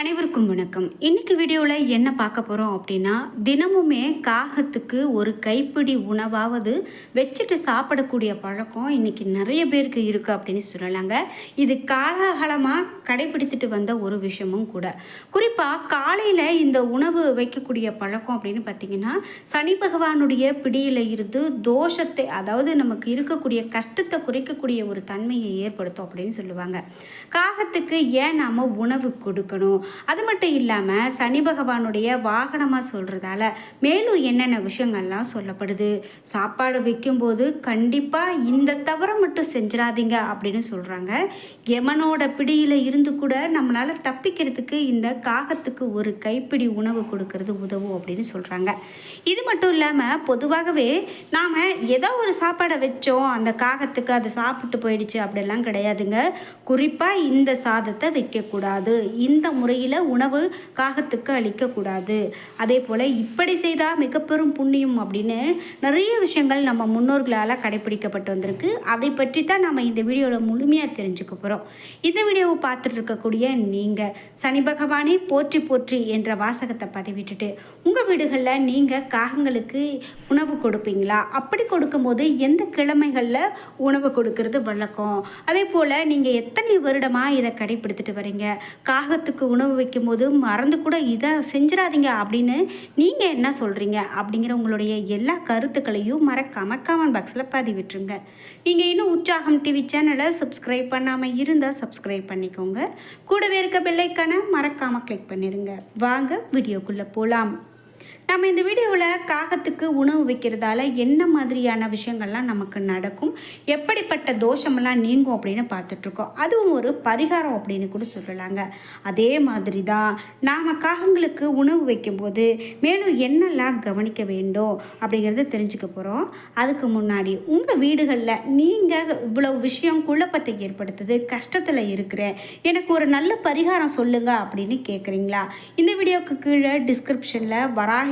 அனைவருக்கும் வணக்கம். இன்னைக்கு வீடியோவில் என்ன பார்க்க போகிறோம் அப்படின்னா தினமுமே காகத்துக்கு ஒரு கைப்பிடி உணவாவது வச்சுட்டு சாப்பிடக்கூடிய பழக்கம் இன்னைக்கு நிறைய பேருக்கு இருக்குது அப்படின்னு சொல்லலாங்க. இது காலகாலமாக கடைபிடித்துட்டு வந்த ஒரு விஷயமும் கூட. குறிப்பாக காலையில் இந்த உணவு வைக்கக்கூடிய பழக்கம் அப்படின்னு பார்த்தீங்கன்னா சனி பகவானுடைய பிடியில் இருந்து தோஷத்தை அதாவது நமக்கு இருக்கக்கூடிய கஷ்டத்தை குறைக்கக்கூடிய ஒரு தன்மையை ஏற்படுத்தும் அப்படின்னு சொல்லுவாங்க. காகத்துக்கு ஏன் நாம் உணவு கொடுக்கணும்? அது மட்டும் இல்லாமல் சனி பகவானுடைய வாகனமாக சொல்கிறதால மேலும் என்னென்ன விஷயங்கள்லாம் சொல்லப்படுது? சாப்பாடு வைக்கும்போது கண்டிப்பாக இந்த தவறை மட்டும் செஞ்சிடாதீங்க அப்படின்னு சொல்கிறாங்க யமனோட பிடியில் இருந்து கூட நம்மளால் தப்பிக்கிறதுக்கு இந்த காகத்துக்கு ஒரு கைப்பிடி உணவு கொடுக்கறது உதவும் அப்படின்னு சொல்கிறாங்க இது மட்டும் இல்லாமல் பொதுவாகவே நாம் ஏதோ ஒரு சாப்பாடை வச்சோம் அந்த காகத்துக்கு அது சாப்பிட்டு போயிடுச்சு அப்படிலாம் கிடையாதுங்க. குறிப்பாக இந்த சாதத்தை வைக்கக்கூடாது. இந்த முறையில் உணவு காகத்துக்கு அளிக்கக்கூடாது. அதே போல் இப்படி செய்தால் மிகப்பெரும் புண்ணியம் அப்படின்னு நிறைய விஷயங்கள் நம்ம முன்னோர்களால் கடைபிடிக்கப்பட்டு வந்திருக்கு. அதை பற்றி தான் நம்ம இந்த வீடியோவில் முழுமையாக தெரிஞ்சுக்க போகிறோம் இந்த வீடியோவை பார்த்துட்டு இருக்கக்கூடிய நீங்கள் சனி பகவானே போற்றி போற்றி என்ற வாசகத்தை பதிவிட்டுட்டு உங்கள் வீடுகளில் நீங்கள் காகங்களுக்கு உணவு கொடுப்பீங்களா? அப்படி கொடுக்கும்போது எந்த கிழமைகளில் உணவு கொடுக்கறது வழக்கம்? அதே போல் நீங்கள் எத்தனை வருடமாக இதை கடைபிடித்துட்டு வரீங்க? காகத்துக்கு உணவு வைக்கும்போது மறந்து கூட இதை செஞ்சிடாதீங்க அப்படின்னு நீங்கள் என்ன சொல்கிறீங்க அப்படிங்கிற உங்களுடைய எல்லா கருத்துக்களையும் மறக்காமல் கமெண்ட் பாக்ஸில் பதிவிட்டுருங்க. நீங்கள் இன்னும் உற்சாகம் டிவி சேனலை சப்ஸ்கிரைப் பண்ணாமல் இருந்தால் சப்ஸ்கிரைப் பண்ணிக்கோங்க. கூடவே இருக்க பெல்லைக்கான மறக்காமல் கிளிக் பண்ணிடுங்க வாங்க வீடியோக்குள்ளே போகலாம் நம்ம இந்த வீடியோவில் காகத்துக்கு உணவு வைக்கிறதால என்ன மாதிரியான விஷயங்கள்லாம் நமக்கு நடக்கும்? எப்படிப்பட்ட தோஷமெல்லாம் நீங்கும் அப்படின்னு பார்த்துட்ருக்கோம். அதுவும் ஒரு பரிகாரம் அப்படின்னு கூட சொல்லலாங்க. அதே மாதிரி தான் நாம் காகங்களுக்கு உணவு வைக்கும்போது மேலும் என்னெல்லாம் கவனிக்க வேண்டும் அப்படிங்கிறத தெரிஞ்சுக்க போகிறோம் அதுக்கு முன்னாடி உங்கள் வீடுகளில் நீங்கள் இவ்வளவு விஷயம் குழப்பத்தை ஏற்படுத்துது கஷ்டத்தில் இருக்கிறேன் எனக்கு ஒரு நல்ல பரிகாரம் சொல்லுங்கள் அப்படின்னு கேட்குறீங்களா இந்த வீடியோவுக்கு கீழே டிஸ்கிரிப்ஷனில் வராக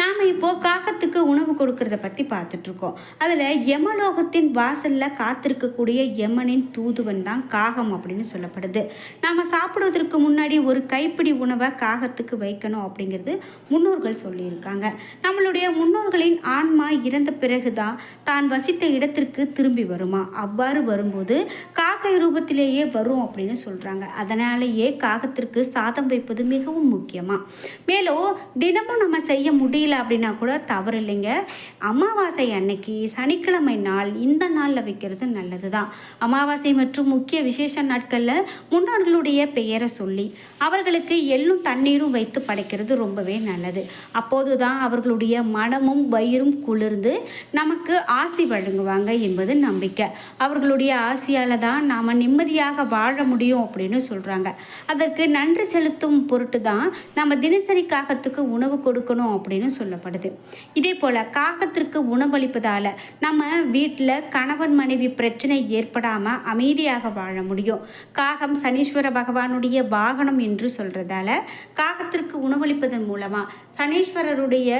நாம் இப்போது காகத்துக்கு உணவு கொடுக்கறத பற்றி பார்த்துட்ருக்கோம். அதில் யமலோகத்தின் வாசலில் காத்திருக்கக்கூடிய யமனின் தூதுவன் தான் காகம் அப்படின்னு சொல்லப்படுது. நாம் சாப்பிடுவதற்கு முன்னாடி ஒரு கைப்பிடி உணவை காகத்துக்கு வைக்கணும் அப்படிங்கிறது முன்னோர்கள் சொல்லியிருக்காங்க. நம்மளுடைய முன்னோர்களின் ஆன்மா இறந்த பிறகு தான் தான் வசித்த இடத்திற்கு திரும்பி வருமா? அவ்வாறு வரும்போது காக்கை ரூபத்திலேயே வரும் அப்படின்னு சொல்கிறாங்க அதனாலேயே காகத்திற்கு சாதம் வைப்பது மிகவும் முக்கியமாக மேலும் தினமும் நம்ம செய்ய முடியல அப்படின்னா கூட தவறு இல்லைங்க அமாவாசை அன்னைக்கு சனிக்கிழமை நாள் இந்த நாளில் வைக்கிறது நல்லது தான் அமாவாசை மற்றும் முக்கிய விசேஷ நாட்களில் முன்னோர்களுடைய பெயரை சொல்லி அவர்களுக்கு எள்ளும் தண்ணீரும் வைத்து படைக்கிறது ரொம்பவே நல்லது. அப்போது தான் அவர்களுடைய மனமும் வயிறும் குளிர்ந்து நமக்கு ஆசி வழங்குவாங்க என்பது நம்பிக்கை. அவர்களுடைய ஆசியால் தான் நாம் நிம்மதியாக வாழ முடியும் அப்படின்னு சொல்கிறாங்க அதற்கு நன்றி செலுத்தும் பொருட்டு தான் நம்ம தினசரி காகத்துக்கு உணவு கொடுக்கணும் அப்படின்னு சொல்லப்படுது. இதே போல் காகத்திற்கு உணவளிப்பதால் நம்ம வீட்டில் கணவன் மனைவி பிரச்சனை ஏற்படாமல் அமைதியாக வாழ முடியும். காகம் சனீஸ்வர பகவானுடைய வாகனம் என்று சொல்கிறதால காகத்திற்கு உணவளிப்பதன் மூலமாக சனீஸ்வரருடைய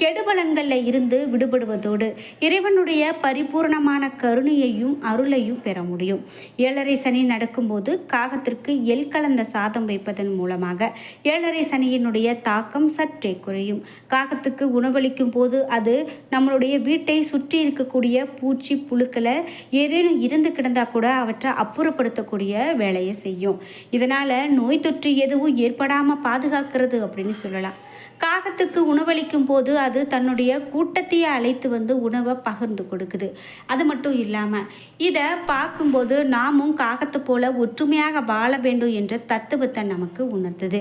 கெடுபலன்களில் இருந்து விடுபடுவதோடு இறைவனுடைய பரிபூர்ணமான கருணையையும் அருளையும் பெற முடியும். ஏழரை சனி நடக்கும்போது காகத்திற்கு எல் கலந்த சாதம் வைப்பதன் மூலமாக ஏழரை சனியினுடைய தாக்கம் சற்றே குறையும். காகத்துக்கு உணவளிக்கும் போது அது நம்மளுடைய வீட்டை சுற்றி இருக்கக்கூடிய பூச்சி புழுக்களை ஏதேனும் இருந்து கிடந்தா கூட அவற்றை அப்புறப்படுத்தக்கூடிய வேலையை செய்யும். இதனால் நோய் தொற்று எதுவும் ஏற்படாமல் பாதுகாக்கிறது அப்படின்னு சொல்லலாம். காகத்துக்கு உணவளிக்கும் போது அது தன்னுடைய கூட்டத்தையே அழைத்து வந்து உணவை பகிர்ந்து கொடுக்குது. அது மட்டும் இல்லாமல் இதை பார்க்கும்போது நாமும் காகத்தை போல ஒற்றுமையாக வாழ வேண்டும் என்ற தத்துவத்தை நமக்கு உணர்த்துது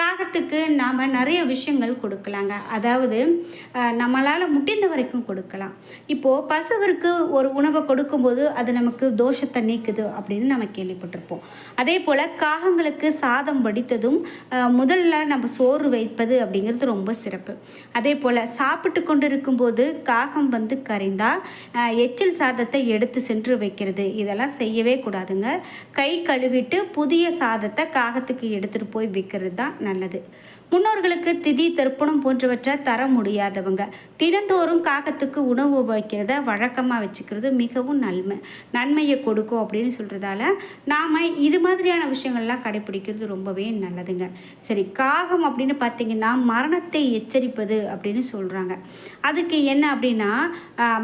காகத்துக்கு நாம் நிறைய விஷயங்கள் கொடுக்கலாங்க. அதாவது நம்மளால் முடிந்த வரைக்கும் கொடுக்கலாம். இப்போது பசுவிற்கு ஒரு உணவை கொடுக்கும்போது அது நமக்கு தோஷத்தை நீக்குது அப்படின்னு நம்ம கேள்விப்பட்டிருப்போம். அதே போல் காகங்களுக்கு சாதம் வடித்ததும் முதல்ல நம்ம சோறு வைப்பது அப்படிங்கிறது செய்கிறது ரொம்ப சிறப்பு. அதே போல் சாப்பிட்டு கொண்டு இருக்கும்போது காகம் வந்து கரைந்தால் எச்சில் சாதத்தை எடுத்து சென்று வைக்கிறது. இதெல்லாம் செய்யவே கூடாதுங்க. கை கழுவிட்டு புதிய சாதத்தை காகத்துக்கு எடுத்துகிட்டு போய் வைக்கிறது தான் நல்லது. முன்னோர்களுக்கு திதி தர்ப்பணம் போன்றவற்றை தர முடியாதவங்க. தினந்தோறும் காகத்துக்கு உணவு வைக்கிறத வழக்கமாக வச்சுக்கிறது மிகவும் நன்மை. நன்மையை கொடுக்கும் அப்படின்னு சொல்கிறதால நாம் இது மாதிரியான விஷயங்கள்லாம் கடைப்பிடிக்கிறது ரொம்பவே நல்லதுங்க. சரி காகம் அப்படின்னு பார்த்தீங்கன்னா மரணத்தை எச்சரிப்பது அப்படின்னு சொல்கிறாங்க அதுக்கு என்ன அப்படின்னா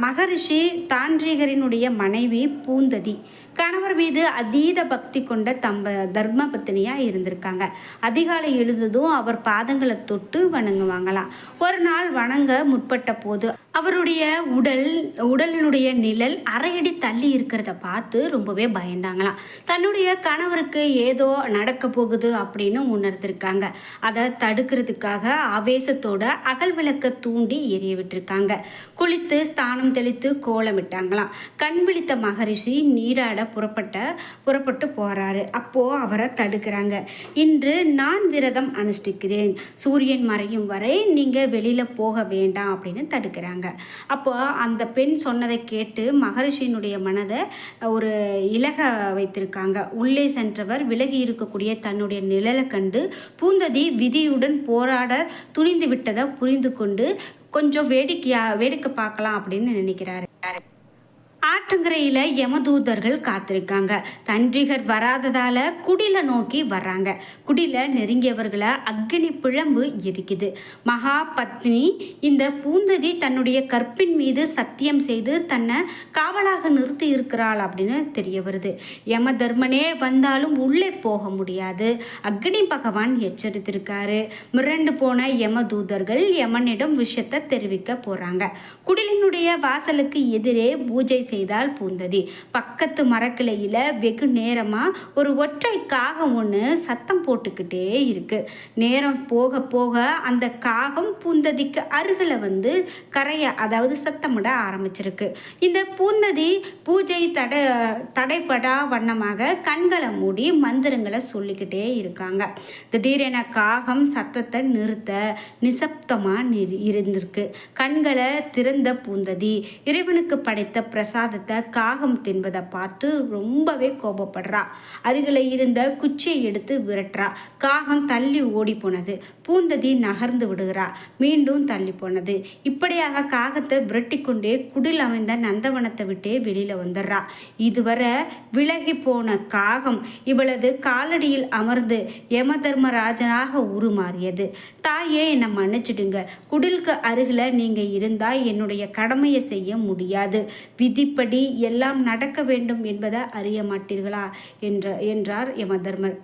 மகரிஷி தாந்திரிகரினுடைய மனைவி பூந்ததி கணவர் மீது அதீத பக்தி கொண்ட தம்ப தர்ம பத்தினியாக இருந்திருக்காங்க. அதிகாலை எழுந்ததும் அவர் பாதங்களை தொட்டு வணங்குவாங்களாம். ஒரு நாள் வணங்க முற்பட்ட போது அவருடைய உடல் உடலினுடைய நிழல் அரையடி தள்ளி இருக்கிறத பார்த்து ரொம்பவே பயந்தாங்களாம். தன்னுடைய கணவருக்கு ஏதோ நடக்க போகுது அப்படின்னு உணர்ந்திருக்காங்க. அதை தடுக்கிறதுக்காக ஆவேசத்தோட அகல் விளக்க தூண்டி எரிய விட்டுருக்காங்க. குளித்து ஸ்தானம் தெளித்து கோலமிட்டாங்களாம். கண் விழித்த மகரிஷி நீராட புறப்பட்ட புறப்பட்டு போறாரு. அப்போ அவரை தடுக்கிறாங்க. இன்று நான் விரதம் அனுஷ்டிக்கிறேன். சூரியன் மறையும் வரை நீங்க வெளியில போக வேண்டாம் அப்படின்னு தடுக்கிறாங்க. அப்போ அந்த பெண் சொன்னதை கேட்டு மகரிஷியினுடைய மனதை ஒரு இலக வைத்திருக்காங்க. உள்ளே சென்றவர் விலகி இருக்கக்கூடிய தன்னுடைய நிழலை கண்டு பூந்ததி விதியுடன் போராட துணிந்து விட்டதை புரிந்து கொண்டு கொஞ்சம் வேடிக்கையா வேடிக்கை பார்க்கலாம் அப்படின்னு நினைக்கிறாரு. ஆற்றங்கரையில் யமதூதர்கள் காத்திருக்காங்க. தன்றிகர் வராததால் குடில நோக்கி வர்றாங்க. குடில நெருங்கியவர்களை அக்னி பிழம்பு இருக்குது மகா பத்னி இந்த பூந்ததி தன்னுடைய கற்பின் மீது சத்தியம் செய்து தன்னை காவலாக நிறுத்தி இருக்கிறாள் அப்படின்னு தெரிய வருது. யம தர்மனே வந்தாலும் உள்ளே போக முடியாது. அக்னி பகவான் எச்சரித்திருக்காரு. மிரண்டு போன யமதூதர்கள் யமனிடம் விஷயத்தை தெரிவிக்க போகிறாங்க குடிலினுடைய வாசலுக்கு எதிரே பூஜை செய்தால் பூந்ததி. பக்கத்து மரக்கிளையில வெகு நேரமா ஒரு ஒற்றை காகம் ஒன்று சத்தம் போட்டுக்கிட்டே இருக்கு. நேரம் போக போக அந்த காகம் பூந்ததிக்கு அருகில் வந்து கரையை அதாவது சத்தமிட ஆரம்பிச்சிருக்கு. இந்த பூந்ததி பூஜை தடை தடைப்படா வண்ணமாக கண்களை மூடி மந்திரங்களை சொல்லிக்கிட்டே இருக்காங்க. திடீரென காகம் சத்தத்தை நிறுத்த நிசப்தமாக இருந்திருக்கு. கண்களை திறந்த பூந்ததி இறைவனுக்கு படைத்த பிரசாதத்தை காகம் தின்பதை பார்த்து ரொம்பவே கோபப்படுறா. அருகில் இருந்த குச்சியை எடுத்து விரட்டுறா. காகம் தள்ளி ஓடி போனது. பூந்ததி நகர்ந்து விடுகிறா. மீண்டும் தள்ளி போனது. இப்படியாக காகத்தை விரட்டி கொண்டே குடில் அமைந்த நந்தவனத்தை விட்டே வெளியில் வந்துடுறா. இதுவரை விலகி போன காகம் இவளது காலடியில் அமர்ந்து யம தர்மராஜனாக உருமாறியது. தாயே என்னை மன்னிச்சிடுங்க. குடிலுக்கு அருகில் நீங்கள் இருந்தால் என்னுடைய கடமையை செய்ய முடியாது. விதிப்படி எல்லாம் நடக்க வேண்டும் என்பதை அறிய மாட்டீர்களா? என்ற என்றார் யமதர்மர்.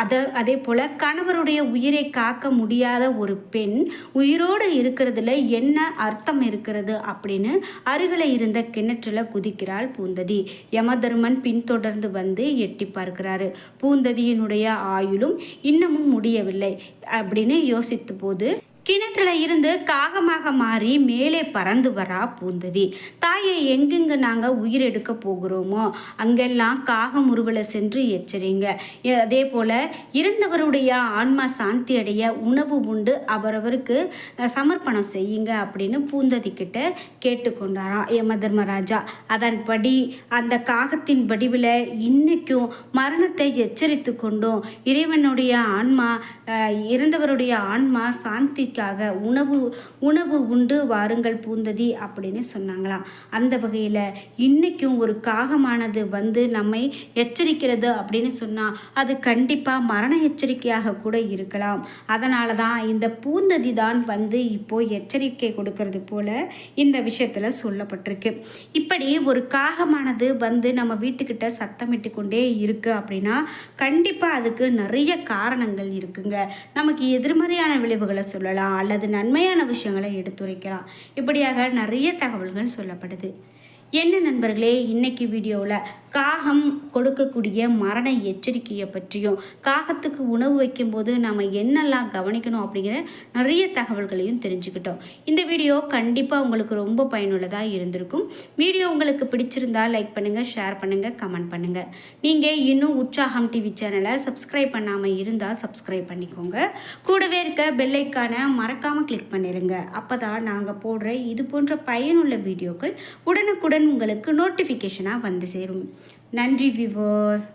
அத அதே போல் கணவருடைய உயிரை காக்க முடியாத ஒரு பெண் உயிரோடு இருக்கிறதுல என்ன அர்த்தம் இருக்கிறது அப்படின்னு அருகில் இருந்த கிணற்றில் குதிக்கிறாள் பூந்ததி. யமதர்மன் பின்தொடர்ந்து வந்து எட்டி பார்க்கிறாரு. பூந்ததியினுடைய ஆயுளும் இன்னமும் முடியவில்லை அப்படின்னு யோசித்த போது கிணற்றுல இருந்து காகமாக மாறி மேலே பறந்து வரா பூந்ததி. தாயை எங்கெங்கு நாங்கள் உயிரெடுக்க போகிறோமோ அங்கெல்லாம் காகம் உருவலை சென்று எச்சரிங்க. அதே போல் இருந்தவருடைய ஆன்மா சாந்தி அடைய உணவு உண்டு அவரவருக்கு சமர்ப்பணம் செய்யுங்க அப்படின்னு பூந்ததி கிட்ட கேட்டுக்கொண்டாராம் யம தர்மராஜா அதன்படி அந்த காகத்தின் வடிவில் இன்னைக்கும் மரணத்தை எச்சரித்து கொண்டும். இறைவனுடைய ஆன்மா இறந்தவருடைய ஆன்மா சாந்தி சாந்திக்காக உணவு உணவு உண்டு வாருங்கள் பூந்ததி அப்படின்னு சொன்னாங்களாம். அந்த வகையில் இன்னைக்கும் ஒரு காகமானது வந்து நம்மை எச்சரிக்கிறது அப்படின்னு சொன்னால் அது கண்டிப்பாக மரண எச்சரிக்கையாக கூட இருக்கலாம். அதனால தான் இந்த பூந்ததி தான் வந்து இப்போ எச்சரிக்கை கொடுக்கறது போல இந்த விஷயத்தில் சொல்லப்பட்டிருக்கு. இப்படி ஒரு காகமானது வந்து நம்ம வீட்டுக்கிட்ட சத்தமிட்டு கொண்டே இருக்கு அப்படின்னா கண்டிப்பாக அதுக்கு நிறைய காரணங்கள் இருக்குங்க. நமக்கு எதிர்மறையான விளைவுகளை சொல்லலாம். அல்லது நன்மையான விஷயங்களை எடுத்துரைக்கலாம். இப்படியாக நிறைய தகவல்கள் சொல்லப்படுது. என்ன நண்பர்களே இன்னைக்கு வீடியோவில் காகம் கொடுக்கக்கூடிய மரண எச்சரிக்கையை பற்றியும் காகத்துக்கு உணவு வைக்கும்போது நாம் என்னெல்லாம் கவனிக்கணும் அப்படிங்கிற நிறைய தகவல்களையும் தெரிஞ்சுக்கிட்டோம். இந்த வீடியோ கண்டிப்பாக உங்களுக்கு ரொம்ப பயனுள்ளதாக இருந்திருக்கும். வீடியோ உங்களுக்கு பிடிச்சிருந்தா லைக் பண்ணுங்கள் ஷேர் பண்ணுங்கள் கமெண்ட் பண்ணுங்கள் நீங்கள் இன்னும் உற்சாகம் டிவி சேனலை சப்ஸ்கிரைப் பண்ணாமல் இருந்தால் சப்ஸ்கிரைப் பண்ணிக்கோங்க. கூடவே இருக்க பெல்லைக்கான மறக்காமல் கிளிக் பண்ணிடுங்க அப்போ தான் நாங்கள் போடுற இது போன்ற பயனுள்ள வீடியோக்கள் உடனுக்குடன் உங்களுக்கு நோட்டிஃபிகேஷனாக வந்து சேரும். நன்றி விவர்ஸ்